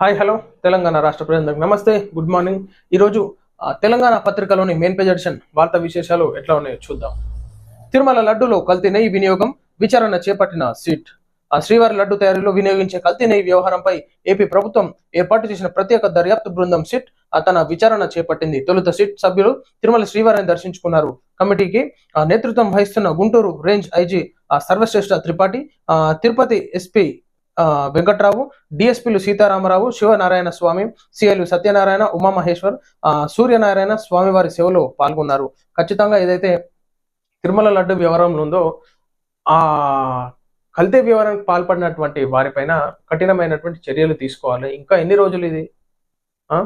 Hi hello Telangana రాష్ట్ర ప్రజలందరికీ నమస్తే. గుడ్ మార్నింగ్ ఈరోజు తెలంగాణ పత్రికలోని మెయిన్ పేజ్ ఎడిషన్ వార్తా విశేషాలు ఎట్లా ఉన్నాయో చూద్దాం. తిరుమల లడ్డులో కల్తీ నెయ్యి వినియోగం విచారణ చేపట్టిన సీట్. ఆ శ్రీవారి లడ్డు తయారీలో వినియోగించే కల్తీ నెయ్యి వ్యవహారంపై ఏపీ ప్రభుత్వం ఏర్పాటు చేసిన ప్రత్యేక దర్యాప్తు బృందం సిట్ తన విచారణ చేపట్టింది. తొలుత సిట్ సభ్యులు తిరుమల శ్రీవారిని దర్శించుకున్నారు. కమిటీకి ఆ, నేతృత్వం వహిస్తున్న గుంటూరు రేంజ్ ఐజీ ఆ, సర్వశ్రేష్ఠ త్రిపాఠి ఆ, తిరుపతి ఎస్పీ వెంకట్రావు డిఎస్పీలు సీతారామరావు శివనారాయణ స్వామి సిఎల్ సత్యనారాయణ ఉమామహేశ్వర్ ఆ, సూర్యనారాయణ స్వామి వారి సేవలో పాల్గొన్నారు. ఖచ్చితంగా ఏదైతే తిరుమల లడ్డు వ్యవహారంలో ఉందో ఆ కల్తీ వ్యవహారానికి పాల్పడినటువంటి వారిపైన కఠినమైనటువంటి చర్యలు తీసుకోవాలి. ఇంకా ఎన్ని రోజులు ఇది? ఆ?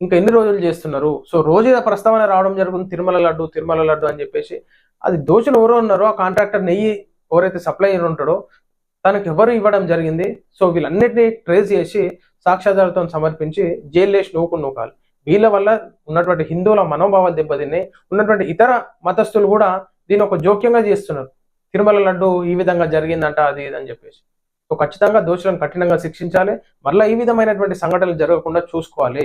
ఇంకా ఎన్ని రోజులు చేస్తున్నారు? సో రోజు ప్రస్తావన రావడం జరుగుతుంది తిరుమల లడ్డు తిరుమల లడ్డు అని చెప్పేసి. అది దోషులు ఎవరో ఉన్నారో ఆ కాంట్రాక్టర్ నెయ్యి ఎవరైతే సప్లై ఉంటాడో తనకు ఎవరు ఇవ్వడం జరిగింది? సో వీళ్ళన్నిటినీ ట్రేస్ చేసి సాక్ష్యాధారాలతో సమర్పించి జైలు వేసి నూకు నూకాలి. వీళ్ళ వల్ల ఉన్నటువంటి హిందువుల మనోభావాలు దెబ్బతిన్నాయి. ఉన్నటువంటి ఇతర మతస్థులు కూడా దీన్ని ఒక జోక్యంగా చేస్తున్నారు. తిరుమల లడ్డు ఈ విధంగా జరిగిందంట అది ఇదని చెప్పేసి. సో ఖచ్చితంగా దోషులను కఠినంగా శిక్షించాలి. మళ్ళీ ఈ విధమైనటువంటి సంఘటనలు జరగకుండా చూసుకోవాలి.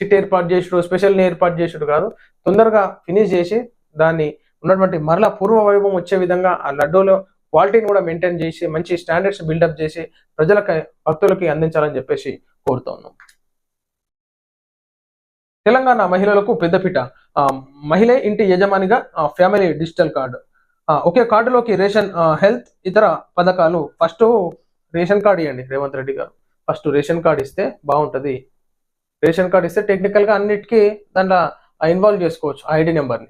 సిట్ ఏర్పాటు చేసుడు స్పెషల్ని ఏర్పాటు చేసుడు కాదు. తొందరగా ఫినిష్ చేసి దాన్ని ఉన్నటువంటి మరలా పూర్వ వైభవం వచ్చే విధంగా ఆ లడ్డూలో క్వాలిటీని కూడా మెయింటైన్ చేసి మంచి స్టాండర్డ్స్ బిల్డప్ చేసి ప్రజలకి భక్తులకి అందించాలని చెప్పేసి కోరుతా ఉన్నాం తెలంగాణ మహిళలకు పెద్దపీట. ఆ, మహిళే ఇంటి యజమానిగా ఆ, ఫ్యామిలీ డిజిటల్ కార్డు ఒకే కార్డులోకి రేషన్ హెల్త్ ఇతర పథకాలు. ఫస్ట్ రేషన్ కార్డు ఇవ్వండి రేవంత్ రెడ్డి గారు. ఫస్ట్ రేషన్ కార్డు ఇస్తే బాగుంటుంది. రేషన్ కార్డు ఇస్తే టెక్నికల్గా అన్నిటికీ దాంట్లో ఇన్వాల్వ్ చేసుకోవచ్చు ఐడి నెంబర్ని.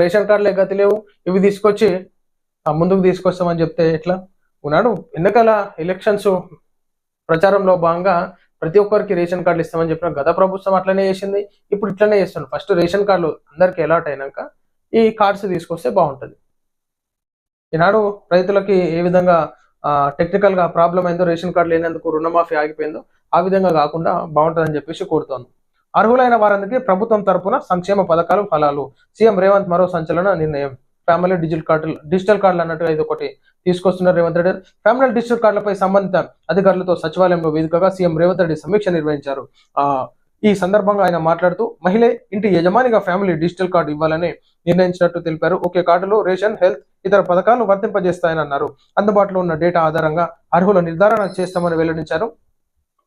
రేషన్ కార్డులే గతి లేవు. ఇవి తీసుకొచ్చి ముందుకు తీసుకొస్తామని చెప్తే ఎట్లా? ఉన్నాడు. ఎన్నికల ఎలక్షన్స్ ప్రచారంలో భాగంగా ప్రతి ఒక్కరికి రేషన్ కార్డులు ఇస్తామని చెప్పిన గత ప్రభుత్వం అట్లనే చేసింది. ఇప్పుడు ఇట్లనే చేస్తుంది ఫస్ట్ రేషన్ కార్డులు అందరికి అలాట్ అయినాక ఈ కార్డ్స్ తీసుకొస్తే బాగుంటుంది. ఈనాడు రైతులకి ఏ విధంగా టెక్నికల్గా ప్రాబ్లం అయిందో రేషన్ కార్డు లేనందుకు రుణమాఫీ ఆగిపోయిందో ఆ విధంగా కాకుండా బాగుంటుందని చెప్పేసి కోరుతోంది. అర్హులైన వారందరికీ ప్రభుత్వం తరపున సంక్షేమ పథకాలు ఫలాలు. సీఎం రేవంత్ మరో సంచలన నిర్ణయం. ఫ్యామిలీ డిజిటల్ కార్డులు డిజిటల్ కార్డులు అన్నట్టుగా ఇది ఒకటి తీసుకొస్తున్నారు రేవంత్ రెడ్డి ఫ్యామిలీ డిజిటల్ కార్డులపై సంబంధిత అధికారులతో సచివాలయంలో వేదికగా సీఎం రేవంత్ రెడ్డి సమీక్ష నిర్వహించారు. ఈ సందర్భంగా ఆయన మాట్లాడుతూ మహిళ ఇంటి యజమానిగా ఫ్యామిలీ డిజిటల్ కార్డు ఇవ్వాలని నిర్ణయించినట్టు తెలిపారు. ఒకే కార్డులో రేషన్ హెల్త్ ఇతర పథకాలను వర్తింపజేస్తాయని అన్నారు. అందుబాటులో ఉన్న డేటా ఆధారంగా అర్హుల నిర్ధారణ చేస్తామని వెల్లడించారు.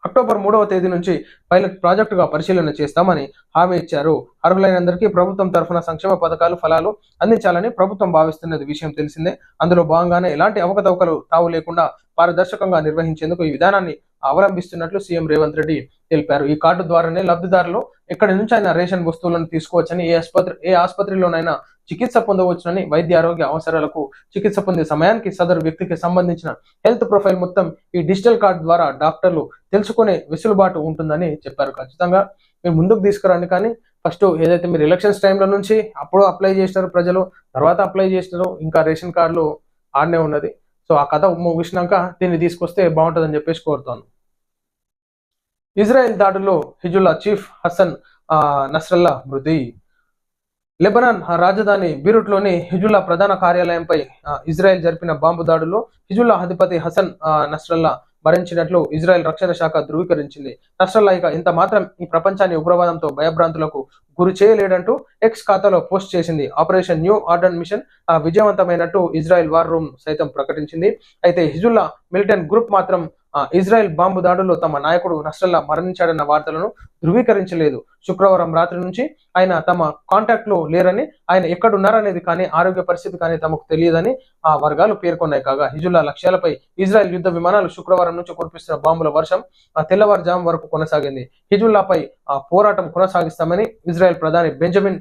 అక్టోబర్ మూడవ తేదీ నుంచి పైలట్ ప్రాజెక్టుగా పరిశీలన చేస్తామని హామీ ఇచ్చారు. అర్హులైనందరికీ ప్రభుత్వం తరఫున సంక్షేమ పథకాలు ఫలాలు అందించాలని ప్రభుత్వం భావిస్తున్నది విషయం తెలిసిందే. అందులో భాగంగానే ఎలాంటి అవకతవకలు తావు లేకుండా పారదర్శకంగా నిర్వహించేందుకు ఈ విధానాన్ని అవలంబిస్తున్నట్లు సీఎం రేవంత్ రెడ్డి తెలిపారు. ఈ కార్డు ద్వారానే లబ్ధిదారులు ఎక్కడి నుంచి అయినా రేషన్ వస్తువులను తీసుకోవచ్చని ఏ ఆసుపత్రి ఏ ఆసుపత్రిలోనైనా చికిత్స పొందవచ్చునని వైద్య ఆరోగ్య అవసరాలకు చికిత్స పొందే సమయానికి సదరు వ్యక్తికి సంబంధించిన హెల్త్ ప్రొఫైల్ మొత్తం ఈ డిజిటల్ కార్డు ద్వారా డాక్టర్లు తెలుసుకునే వెసులుబాటు ఉంటుందని చెప్పారు. ఖచ్చితంగా మీరు ముందుకు తీసుకురండి కానీ ఫస్ట్ ఏదైతే మీరు ఎలక్షన్స్ టైంలో నుంచి అప్పుడు అప్లై చేసినారు ప్రజలు తర్వాత అప్లై చేసినారు ఇంకా రేషన్ కార్డులు ఆడనే ఉన్నది. సో ఆ కథ ముగిసినాక దీన్ని తీసుకొస్తే బాగుంటుందని చెప్పేసి కోరుతాను. ఇజ్రాయెల్ దాడుల్లో హిజుల్లా చీఫ్ హసన్ నస్రల్లా మృతి. లెబనాన్ రాజధాని బీరుట్లోని హిజుల్లా ప్రధాన కార్యాలయంపై ఇజ్రాయెల్ జరిపిన బాంబు దాడుల్లో హిజుల్లా అధిపతి హసన్ ఆ, నస్రల్లా మరణించినట్లు ఇజ్రాయెల్ రక్షణ శాఖ ధృవీకరించింది. నస్రల్లా ఇక ఇంత మాత్రం ఈ ప్రపంచాన్ని ఉగ్రవాదంతో భయభ్రాంతులకు గురి చేయలేడంటూ ఎక్స్ ఖాతాలో పోస్ట్ చేసింది. ఆపరేషన్ న్యూ ఆర్డర్ మిషన్ విజయవంతమైనట్టు ఇజ్రాయెల్ వార్ రూమ్ సైతం ప్రకటించింది. అయితే హిజుల్లా మిలిటెంట్ గ్రూప్ మాత్రం ఇజ్రాయెల్ బాంబు దాడుల్లో తమ నాయకుడు నస్రల్లా మరణించాడన్న వార్తలను ధృవీకరించలేదు. శుక్రవారం రాత్రి నుంచి ఆయన తమ కాంటాక్ట్లో లేరని ఆయన ఎక్కడున్నారనేది కానీ ఆరోగ్య పరిస్థితి కానీ తమకు తెలియదని ఆ వర్గాలు పేర్కొన్నాయి. కాగా హిజుల్లా లక్ష్యాలపై ఇజ్రాయెల్ యుద్ధ విమానాలు శుక్రవారం నుంచి కురిపిస్తున్న బాంబుల వర్షం తెల్లవారుజాము వరకు కొనసాగింది. హిజుల్లాపై ఆ పోరాటం కొనసాగిస్తామని ఇజ్రాయెల్ ప్రధాని బెంజమిన్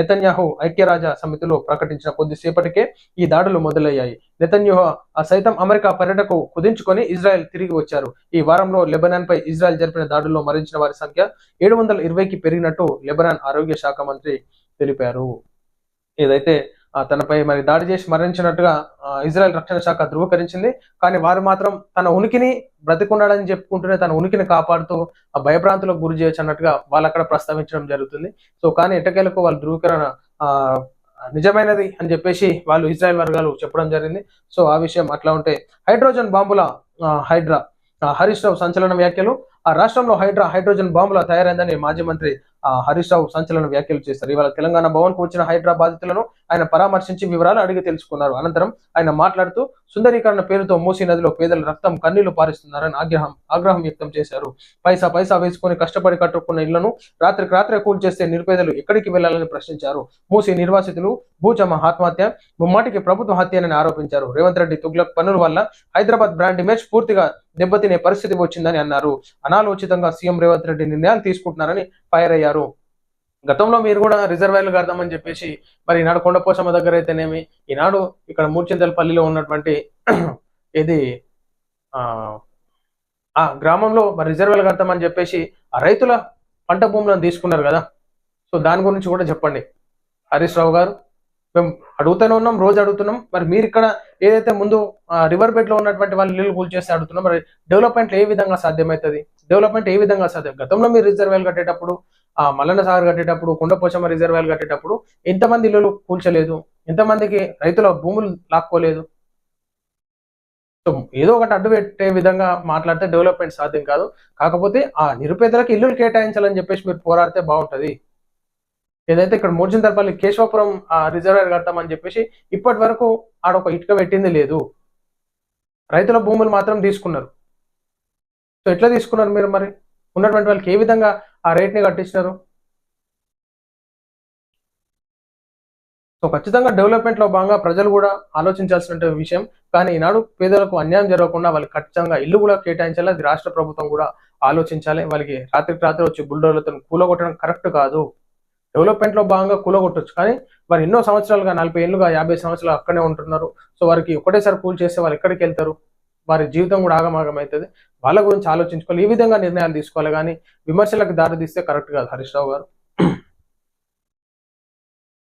నెతన్యాహు ఐక్యరాజ్య సమితిలో ప్రకటించిన కొద్దిసేపటికే ఈ దాడులు మొదలయ్యాయి. నెతన్యాహు సైతం అమెరికా పర్యటకు కుదించుకొని ఇజ్రాయెల్ తిరిగి వచ్చారు. ఈ వారంలో లెబనాన్ పై ఇజ్రాయెల్ జరిపిన దాడుల్లో మరణించిన వారి సంఖ్య ఏడు వందల ఇరవైకి పెరిగినట్టు లెబనాన్ ఆరోగ్య శాఖ మంత్రి తెలిపారు. ఏదైతే తనపై మరి దాడి చేసి మరణించినట్టుగా ఇజ్రాయెల్ రక్షణ శాఖ ధృవీకరించింది కానీ వారు మాత్రం తన ఉనికిని బ్రతికున్నాడని చెప్పుకుంటూనే తన ఉనికిని కాపాడుతూ ఆ భయభ్రాంతులకు గురి చేయొచ్చు అన్నట్టుగా వాళ్ళు అక్కడ ప్రస్తావించడం జరుగుతుంది. సో కానీ ఎటకేలకు వాళ్ళు ధృవీకరణ ఆ నిజమైనది అని చెప్పేసి వాళ్ళు ఇజ్రాయెల్ వర్గాలు చెప్పడం జరిగింది. సో ఆ విషయం అట్లా ఉంటే హైడ్రోజన్ బాంబుల హైడ్రా హరీష్ రావు సంచలన వ్యాఖ్యలు ఆ రాష్ట్రంలో హైడ్రా హైడ్రోజన్ బాంబుల తయారైందని మాజీ మంత్రి ఆ, హరీష్ రావు సంచలన వ్యాఖ్యలు చేశారు. ఇవాళ తెలంగాణ భవన్కు వచ్చిన హైడ్రా బాధితులను ఆయన పరామర్శించి వివరాలు అడిగి తెలుసుకున్నారు. అనంతరం ఆయన మాట్లాడుతూ సుందరీకరణ పేరుతో మూసీ నదిలో పేదల రక్తం కన్నీళ్ళు పారిస్తున్నారని ఆగ్రహం ఆగ్రహం వ్యక్తం చేశారు. పైసా పైసా వేసుకొని కష్టపడి కట్టుకున్న ఇళ్ళను రాత్రికి రాత్రే కూల్చేస్తే నిరుపేదలు ఎక్కడికి వెళ్ళాలని ప్రశ్నించారు. మూసీ నిర్వాసితులు భూచమ ఆత్మహత్య ముమ్మాటికి ప్రభుత్వ హత్యనని ఆరోపించారు. రేవంత్ రెడ్డి తుగ్లక్ పనుల వల్ల హైదరాబాద్ బ్రాండ్ ఇమేజ్ పూర్తిగా దెబ్బతినే పరిస్థితి వచ్చిందని అన్నారు. అనాలోచితంగా సీఎం రేవంత్ రెడ్డి నిర్ణయాలు తీసుకుంటున్నారని ఫైర్ అయ్యారు. గతంలో మీరు కూడా రిజర్వాయర్లు కడదామని చెప్పేసి మరి ఈనాడు కొండపోసమ్మ దగ్గర అయితేనేమి ఈనాడు ఇక్కడ మూర్చింతలపల్లిలో ఉన్నటువంటి ఇది ఆ ఆ గ్రామంలో మరి రిజర్వాయర్లు కడతామని చెప్పేసి ఆ రైతుల పంట భూములను తీసుకున్నారు కదా. సో దాని గురించి కూడా చెప్పండి. హరీష్ రావు గారు. మేము అడుగుతూనే ఉన్నాం రోజు అడుగుతున్నాం. మరి మీరు ఇక్కడ ఏదైతే ముందు రివర్ బెడ్లో ఉన్నటువంటి వాళ్ళు నీళ్ళు కూల్ చేసి అడుగుతున్నాం. మరి డెవలప్మెంట్ ఏ విధంగా సాధ్యమవుతుంది డెవలప్మెంట్ ఏ విధంగా సాధ్యం? గతంలో మీరు రిజర్వేలు కట్టేటప్పుడు ఆ మల్లన్న సాగర్ కట్టేటప్పుడు కొండపోచమ్మ రిజర్వేలు కట్టేటప్పుడు ఎంతమంది ఇల్లులు కూల్చలేదు? ఎంతమందికి రైతుల భూములు లాక్కోలేదు? సో ఏదో ఒకటి అడ్డు పెట్టే విధంగా మాట్లాడితే డెవలప్మెంట్ సాధ్యం కాదు. కాకపోతే ఆ నిరుపేదలకు ఇల్లులు కేటాయించాలని చెప్పేసి మీరు పోరాడితే బాగుంటది. ఏదైతే ఇక్కడ మూర్చింతరపల్లి కేశవపురం ఆ రిజర్వాయర్ కడతామని చెప్పేసి ఇప్పటి వరకు ఆడొక ఇటుక పెట్టింది లేదు. రైతుల భూములు మాత్రం తీసుకున్నారు. సో ఎట్లా తీసుకున్నారు మీరు మరి? ఉన్నటువంటి వాళ్ళకి ఏ విధంగా ఆ రేట్ని కట్టించినారు? సో ఖచ్చితంగా డెవలప్మెంట్లో భాగంగా ప్రజలు కూడా ఆలోచించాల్సిన విషయం. కానీ ఈనాడు పేదలకు అన్యాయం జరగకుండా వాళ్ళకి ఖచ్చితంగా ఇల్లు కూడా కేటాయించాలి. అది రాష్ట్ర ప్రభుత్వం కూడా ఆలోచించాలి. వాళ్ళకి రాత్రికి రాత్రి వచ్చి బుల్డోర్లతో కూలగొట్టడం కరెక్ట్ కాదు. డెవలప్మెంట్లో భాగంగా కూలగొట్టచ్చు. కానీ వారు ఎన్నో సంవత్సరాలుగా నలభై ఏళ్ళుగా యాభై సంవత్సరాలు అక్కడే ఉంటున్నారు. సో వారికి ఒకటేసారి కూల్ చేస్తే వాళ్ళు ఎక్కడికి వెళ్తారు? వారి జీవితం కూడా ఆగమాగం అవుతుంది. వాళ్ళ గురించి ఆలోచించుకోవాలి. ఈ విధంగా నిర్ణయాలు తీసుకోవాలి. కానీ విమర్శలకు దారి తీస్తే కరెక్ట్ కాదు హరీష్ రావు గారు.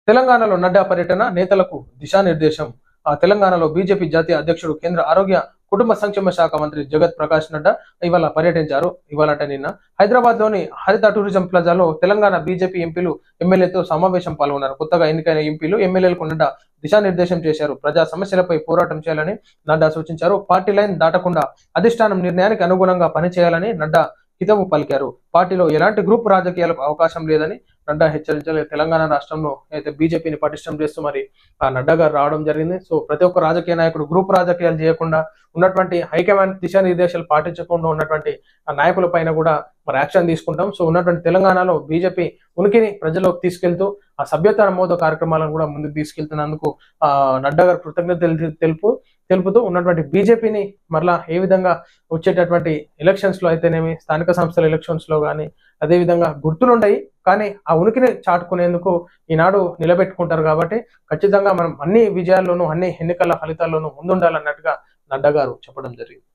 తెలంగాణలో నడ్డా పర్యటన నేతలకు దిశానిర్దేశం. ఆ తెలంగాణలో బీజేపీ జాతీయ అధ్యక్షుడు కేంద్ర ఆరోగ్య కుటుంబ సంక్షేమ శాఖ మంత్రి జగత్ ప్రకాష్ నడ్డా ఇవాళ పర్యటించారు. ఇవాళ నిన్న హైదరాబాద్లోని హరిత టూరిజం ప్లాజాలో తెలంగాణ బీజేపీ ఎంపీలు ఎమ్మెల్యేతో సమావేశం పాల్గొన్నారు. కొత్తగా ఎన్నికైన ఎంపీలు ఎమ్మెల్యేలకు నడ్డా దిశానిర్దేశం చేశారు. ప్రజా సమస్యలపై పోరాటం చేయాలని నడ్డా సూచించారు. పార్టీ లైన్ దాటకుండా అధిష్టానం నిర్ణయానికి అనుగుణంగా పనిచేయాలని నడ్డా హితవు పలికారు. పార్టీలో ఎలాంటి గ్రూప్ రాజకీయాలకు అవకాశం లేదని నడ్డా హెచ్చరించారు తెలంగాణ రాష్ట్రంలో అయితే బీజేపీని పటిష్టం చేస్తూ మరి ఆ నడ్డా గారు రావడం జరిగింది. సో ప్రతి ఒక్క రాజకీయ నాయకుడు గ్రూప్ రాజకీయాలు చేయకుండా ఉన్నటువంటి హైకమాండ్ దిశానిర్దేశాలు పాటించకుండా ఉన్నటువంటి ఆ నాయకుల పైన కూడా మరి యాక్షన్ తీసుకుంటాం. సో ఉన్నటువంటి తెలంగాణలో బీజేపీ ఉనికిని ప్రజల్లోకి తీసుకెళ్తూ ఆ సభ్యత నమోదు కార్యక్రమాలను కూడా ముందుకు తీసుకెళ్తున్నందుకు ఆ నడ్డా గారు కృతజ్ఞతలు తెలుపు. తెలుపుతూ ఉన్నటువంటి బీజేపీని మరలా ఏ విధంగా వచ్చేటటువంటి ఎలక్షన్స్లో అయితేనేమి స్థానిక సంస్థల ఎలక్షన్స్లో కానీ అదేవిధంగా గుర్తులుంటాయి కానీ ఆ ఉనికిని చాటుకునేందుకు ఈనాడు నిలబెట్టుకుంటారు కాబట్టి ఖచ్చితంగా మనం అన్ని విజయాల్లోనూ అన్ని ఎన్నికల ఫలితాల్లోనూ ముందుండాలన్నట్టుగా నడ్డా గారు చెప్పడం జరిగింది.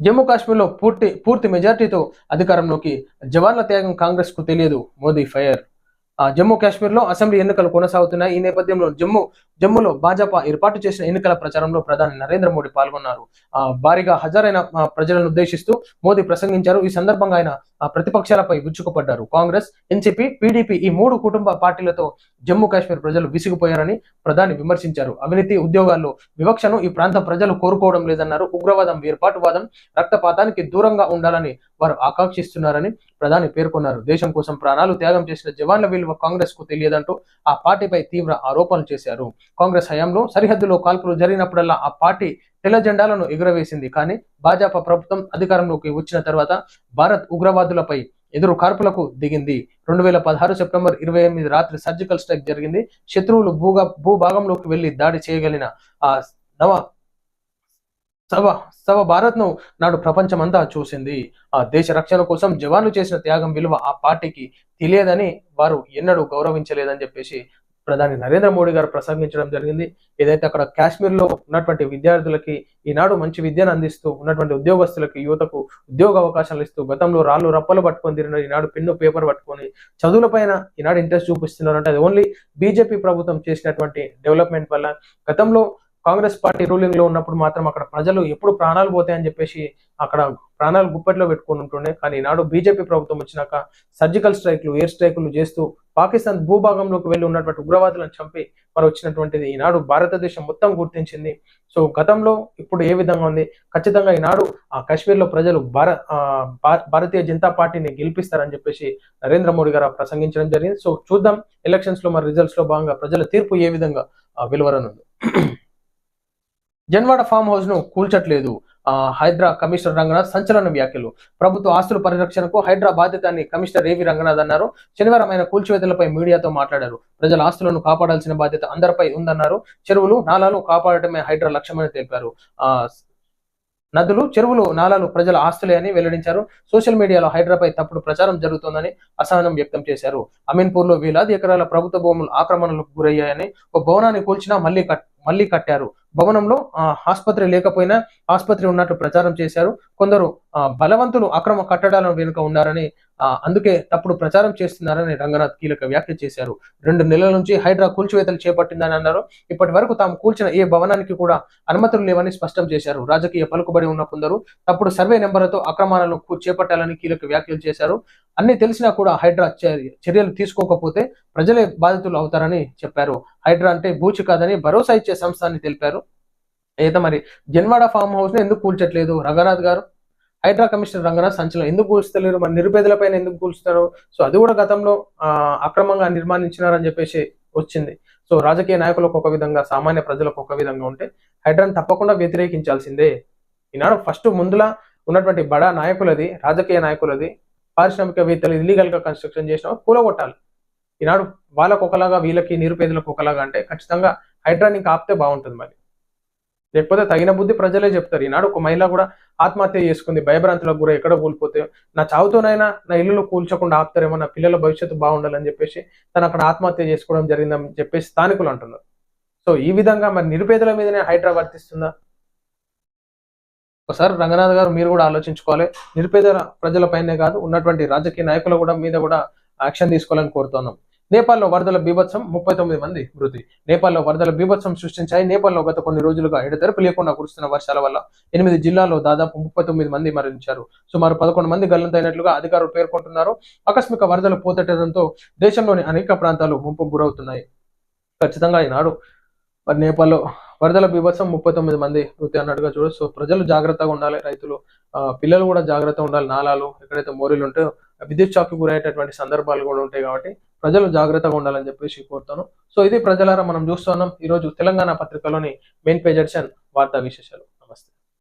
జమ్మూ కాశ్మీర్లో పూర్తి పూర్తి మెజార్టీతో అధికారంలోకి జవాన్ల త్యాగం కాంగ్రెస్కు తెలియదు. మోదీ ఫైర్. ఆ జమ్మూ కాశ్మీర్లో అసెంబ్లీ ఎన్నికలు కొనసాగుతున్నాయి. ఈ నేపథ్యంలో జమ్మూ జమ్మూలో భాజపా ఏర్పాటు చేసిన ఎన్నికల ప్రచారంలో ప్రధాని నరేంద్ర మోడీ పాల్గొన్నారు. ఆ భారీగా హజారైన ప్రజలను ఉద్దేశిస్తూ మోదీ ప్రసంగించారు. ఈ సందర్భంగా ఆయన ప్రతిపక్షాలపై విచ్చుకుపడ్డారు కాంగ్రెస్ ఎన్సీపీ పీడీపీ ఈ మూడు కుటుంబ పార్టీలతో జమ్మూ కాశ్మీర్ ప్రజలు విసిగిపోయారని ప్రధాని విమర్శించారు. అవినీతి ఉద్యోగాల్లో వివక్షను ఈ ప్రాంత ప్రజలు కోరుకోవడం లేదన్నారు. ఉగ్రవాదం వేర్పాటువాదం రక్తపాతానికి దూరంగా ఉండాలని వారు ఆకాంక్షిస్తున్నారని ప్రధాని పేర్కొన్నారు. దేశం కోసం ప్రాణాలు త్యాగం చేసిన జవాన్ల విలువ కాంగ్రెస్కు తెలియదంటూ ఆ పార్టీపై తీవ్ర ఆరోపణలు చేశారు. కాంగ్రెస్ హయాంలో సరిహద్దులో కాల్పులు జరిగినప్పుడల్లా ఆ పార్టీ తెల్ల జెండాలను ఎగురవేసింది. కానీ భాజపా ప్రభుత్వం అధికారంలోకి వచ్చిన తర్వాత భారత్ ఉగ్రవాదులపై ఎదురు కార్పులకు దిగింది. రెండు వేల పదహారు సెప్టెంబర్ ఇరవై ఎనిమిది రాత్రి సర్జికల్ స్ట్రైక్ జరిగింది. శత్రువులు భూగా భూభాగంలోకి వెళ్ళి దాడి చేయగలిగిన ఆ నవ సవ సవ భారత్ను నాడు ప్రపంచమంతా చూసింది. ఆ దేశ రక్షణ కోసం జవాన్లు చేసిన త్యాగం విలువ ఆ పార్టీకి తెలియదని వారు ఎన్నడూ గౌరవించలేదని చెప్పేసి ప్రధాని నరేంద్ర మోడీ గారు ప్రసంగించడం జరిగింది. ఏదైతే అక్కడ కాశ్మీర్లో ఉన్నటువంటి విద్యార్థులకి ఈనాడు మంచి విద్యను అందిస్తూ ఉన్నటువంటి ఉద్యోగస్తులకి యువతకు ఉద్యోగ అవకాశాలు ఇస్తూ గతంలో రాళ్ళు రప్పలు పట్టుకొని తిరిగిన ఈనాడు పెన్ను పేపర్ పట్టుకొని చదువుల పైన ఈనాడు ఇంట్రెస్ట్ చూపిస్తున్నారు అంటే అది ఓన్లీ బీజేపీ ప్రభుత్వం చేసినటువంటి డెవలప్మెంట్ వల్ల గతంలో కాంగ్రెస్ పార్టీ రూలింగ్లో ఉన్నప్పుడు మాత్రం అక్కడ ప్రజలు ఎప్పుడు ప్రాణాలు పోతాయని చెప్పేసి అక్కడ ప్రాణాలు గుప్పెట్లో పెట్టుకుని ఉంటుండే. కానీ ఈనాడు బీజేపీ ప్రభుత్వం వచ్చినాక సర్జికల్ స్ట్రైక్లు ఎయిర్ స్ట్రైకులు చేస్తూ పాకిస్తాన్ భూభాగంలోకి వెళ్ళి ఉన్నటువంటి ఉగ్రవాదులను చంపి మరి వచ్చినటువంటిది ఈనాడు భారతదేశం మొత్తం గుర్తించింది. సో గతంలో ఇప్పుడు ఏ విధంగా ఉంది? ఖచ్చితంగా ఈనాడు ఆ కాశ్మీర్లో ప్రజలు భార భారతీయ జనతా పార్టీని గెలిపిస్తారని చెప్పేసి నరేంద్ర మోడీ గారు ప్రసంగించడం జరిగింది. సో చూద్దాం ఎలక్షన్స్లో మరి రిజల్ట్స్లో భాగంగా ప్రజల తీర్పు ఏ విధంగా ఆ, వెలువరనుంది. జన్వాడ ఫామ్ హౌస్ను కూల్చట్లేదు. ఆ, హైడ్రా కమిషనర్ రంగనాథ్ సంచలన వ్యాఖ్యలు. ప్రభుత్వ ఆస్తుల పరిరక్షణకు హైడ్రా బాధ్యత అని కమిషనర్ రేవి రంగనాథ్ అన్నారు. శనివారం ఆయన కూల్చివేతలపై మీడియాతో మాట్లాడారు. ప్రజల ఆస్తులను కాపాడాల్సిన బాధ్యత అందరిపై ఉందన్నారు. చెరువులు నాలాలు కాపాడటమే హైడ్రా లక్ష్యమని తెలిపారు. ఆ నదులు చెరువులు నాలాలు ప్రజల ఆస్తులే అని వెల్లడించారు. సోషల్ మీడియాలో హైడ్రాపై తప్పుడు ప్రచారం జరుగుతోందని అసహనం వ్యక్తం చేశారు. అమీన్పూర్లో వేలాది ఎకరాల ప్రభుత్వ భూములు ఆక్రమణలకు గురయ్యాయని ఒక భవనాన్ని కూల్చినా మళ్ళీ మళ్ళీ మళ్ళీ కట్టారు. భవనంలో ఆ, ఆసుపత్రి లేకపోయినా ఆసుపత్రి ఉన్నట్లు ప్రచారం చేశారు. కొందరు బలవంతులు అక్రమ కట్టడాల వెనుక ఉన్నారని అందుకే తప్పుడు ప్రచారం చేస్తున్నారని రంగనాథ్ కీలక వ్యాఖ్య చేశారు. రెండు నెలల నుంచి హైడ్రా కూల్చివేతలు చేపట్టిందని అన్నారు. ఇప్పటి వరకు తాము కూల్చిన ఏ భవనానికి కూడా అనుమతులు లేవని స్పష్టం చేశారు. రాజకీయ పలుకుబడి ఉన్న కొందరు తప్పుడు సర్వే నెంబర్లతో అక్రమాలను చేపట్టాలని కీలక వ్యాఖ్యలు చేశారు. అన్ని తెలిసినా కూడా హైడ్రా చర్య- చర్యలు తీసుకోకపోతే ప్రజలే బాధితులు అవుతారని చెప్పారు. హైడ్రా అంటే బూచి కాదని భరోసా ఇచ్చే సంస్థ అని తెలిపారు. అయితే మరి జన్వాడ ఫామ్ హౌస్ని ఎందుకు కూల్చట్లేదు? రంగనాథ్ గారు? హైడ్రా కమిషనర్ రంగనాథ్ సంచలనం. ఎందుకు కూల్చలేరు? మరి నిరుపేదలపైన ఎందుకు కూల్చుతారు సో అది కూడా గతంలో అక్రమంగా నిర్మాణించినారని చెప్పేసి వచ్చింది. సో రాజకీయ నాయకులకు ఒక విధంగా సామాన్య ప్రజలకు ఒక విధంగా ఉంటే హైడ్రాని తప్పకుండా వ్యతిరేకించాల్సిందే. ఈనాడు ఫస్ట్ ముందులా ఉన్నటువంటి బడా నాయకులది రాజకీయ నాయకులది పారిశ్రామికవేత్తలు ఇల్లీగల్గా కన్స్ట్రక్షన్ చేసిన కూలగొట్టాలి. ఈనాడు వాళ్ళకు ఒకలాగా వీళ్ళకి నిరుపేదలకు ఒకలాగా అంటే ఖచ్చితంగా హైడ్రాని ఆపితే బాగుంటుంది మరి. లేకపోతే తగిన బుద్ధి ప్రజలే చెప్తారు. ఈనాడు ఒక మహిళ కూడా ఆత్మహత్య చేసుకుంది భయభ్రాంతులకు కూడా ఎక్కడ కూలిపోతే నా చావుతోనైనా నా ఇల్లు కూల్చకుండా ఆపుతారేమో నా పిల్లల భవిష్యత్తు బాగుండాలని చెప్పేసి తను అక్కడ ఆత్మహత్య చేసుకోవడం జరిగిందని చెప్పేసి స్థానికులు అంటున్నారు. సో ఈ విధంగా మరి నిరుపేదల మీదనే హైడ్రా వర్తిస్తుందా? ఒకసారి రంగనాథ్ గారు మీరు కూడా ఆలోచించుకోవాలి. నిరుపేద ప్రజలపైనే కాదు ఉన్నటువంటి రాజకీయ నాయకుల కూడా మీద కూడా యాక్షన్ తీసుకోవాలని కోరుతున్నాం. నేపాల్లో వరదల బీభత్సం ముప్పై తొమ్మిది మంది మృతి. నేపాల్లో వరదల బీభత్సం సృష్టించాయి. నేపాల్లో గత కొన్ని రోజులుగా ఎడతెరపు లేకుండా కురుస్తున్న వర్షాల వల్ల ఎనిమిది జిల్లాల్లో దాదాపు ముప్పై తొమ్మిది మంది మరణించారు. సుమారు పదకొండు మంది గల్లంతైనట్లుగా అధికారులు పేర్కొంటున్నారు. ఆకస్మిక వరదలు పోతెట్టడంతో దేశంలోని అనేక ప్రాంతాలు ముంపుకు గురవుతున్నాయి. ఖచ్చితంగా ఈనాడు మరి నేపాల్లో వరదల బీభత్సం ముప్పై తొమ్మిది మంది మృతి అన్నట్టుగా చూడొచ్చు. సో ప్రజలు జాగ్రత్తగా ఉండాలి. రైతులు ఆ, పిల్లలు కూడా జాగ్రత్తగా ఉండాలి. నాలాలు ఎక్కడైతే మోరీలు ఉంటాయో విద్యుత్ షాక్ గురయ్యేటటువంటి సందర్భాలు కూడా ఉంటాయి కాబట్టి ప్రజలు జాగ్రత్తగా ఉండాలని చెప్పేసి కోరుతాను. సో ఇది ప్రజలారా మనం చూస్తున్నాం. ఈ రోజు తెలంగాణ పత్రికలోని మెయిన్ పేజ్ ఎడిషన్ వార్తా విశేషాలు.